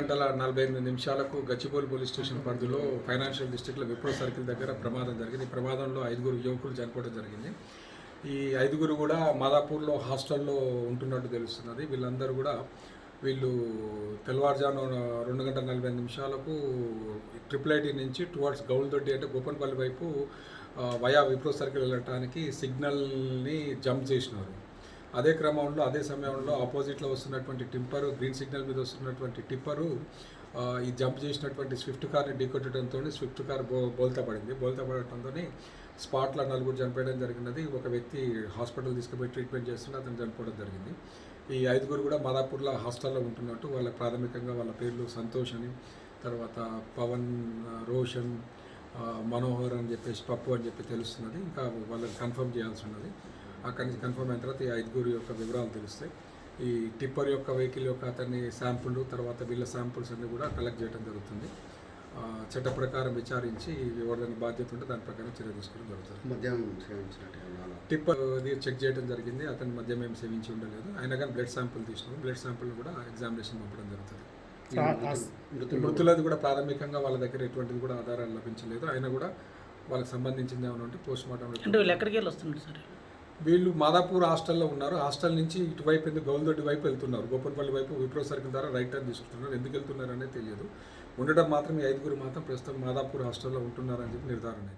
గంటల నలభై ఎనిమిది నిమిషాలకు గచ్చిబౌలి పోలీస్ స్టేషన్ పరిధిలో ఫైనాన్షియల్ డిస్ట్రిక్ట్లో విప్రో సర్కిల్ దగ్గర ప్రమాదం జరిగింది. ఈ ప్రమాదంలో ఐదుగురు యువకులు చనిపోవడం జరిగింది. ఈ ఐదుగురు కూడా మాదాపూర్లో హాస్టల్లో ఉంటున్నట్టు తెలుస్తున్నది. వీళ్ళందరూ కూడా వీళ్ళు తెల్లవారుజాము రెండు గంటల నలభై ఐదు నిమిషాలకు ట్రిపుల్ ఐటీ నుంచి టువర్డ్స్ గౌల్దొడ్డి అంటే గోపన్పల్లి వైపు వయా విప్రో సర్కిల్ వెళ్ళటానికి సిగ్నల్ని జంప్ చేసినారు. అదే క్రమంలో అదే సమయంలో ఆపోజిట్లో వస్తున్నటువంటి టింపరు గ్రీన్ సిగ్నల్ మీద వస్తున్నటువంటి టిప్పరు ఈ జంప్ చేసినటువంటి స్విఫ్ట్ కార్ని ఢీకొట్టడంతో స్విఫ్ట్ కార్ బో బోల్తా పడింది. బోల్తా పడటంతో స్పాట్లో నలుగురు చనిపోయడం జరిగినది. ఒక వ్యక్తి హాస్పిటల్ తీసుకుపోయి ట్రీట్మెంట్ చేస్తుంటే అతను చనిపోవడం జరిగింది. ఈ ఐదుగురు కూడా మాదాపూర్లో హాస్టల్లో ఉంటున్నట్టు వాళ్ళ ప్రాథమికంగా వాళ్ళ పేర్లు సంతోష్ అని తర్వాత పవన్ రోషన్ మనోహర్ అని చెప్పేసి పప్పు అని చెప్పి తెలుస్తున్నది. ఇంకా వాళ్ళని కన్ఫర్మ్ చేయాల్సి ఉన్నది. అక్కడి నుంచి కన్ఫర్మ్ అయిన తర్వాత ఈ ఐదుగురు యొక్క వివరాలు తెలుస్తాయి. ఈ టిప్పర్ యొక్క వెహికల్ యొక్క అతన్ని శాంపుల్ తర్వాత వీళ్ళ శాంపుల్స్ అన్ని కూడా కలెక్ట్ చేయడం జరుగుతుంది. చట్ట ప్రకారం విచారించి ఎవరిదైనా బాధ్యత ఉంటే దాని ప్రకారం చర్య తీసుకోవడం జరుగుతుంది. మద్యం. టిప్పర్ అది చెక్ చేయడం జరిగింది. అతని మద్యం ఏం సేవించి ఉండలేదు. అయినా కానీ బ్లడ్ శాంపుల్ తీసుకున్నాం బ్లడ్ శాంపుల్ కూడా ఎగ్జామినేషన్ పంపడం జరుగుతుంది. మృతులు మృతులది కూడా ప్రాథమికంగా వాళ్ళ దగ్గర ఎటువంటిది కూడా ఆధారాలు లభించలేదు. అయినా కూడా వాళ్ళకి సంబంధించింది ఏమైనా ఉంటే పోస్ట్ మార్టం అంటే ఎక్కడికి వెళ్ళి వస్తున్నారు సార్? వీళ్ళు మాదాపూర్ హాస్టల్లో ఉన్నారు. హాస్టల్ నుంచి ఇటువైపు ఎందుకు గౌల్దొడ్డి వైపు వెళ్తున్నారు? గోపన్పల్లి వైపు విప్రో సర్కిల్ ద్వారా రైట్ టర్న్ తీసుకుంటున్నారు. ఎందుకు వెళ్తున్నారు అనేది తెలియదు. ఉండడం మాత్రం ఈ ఐదుగురు మాత్రం ప్రస్తుతం మాదాపూర్ హాస్టల్లో ఉంటున్నారని చెప్పి నిర్ధారణ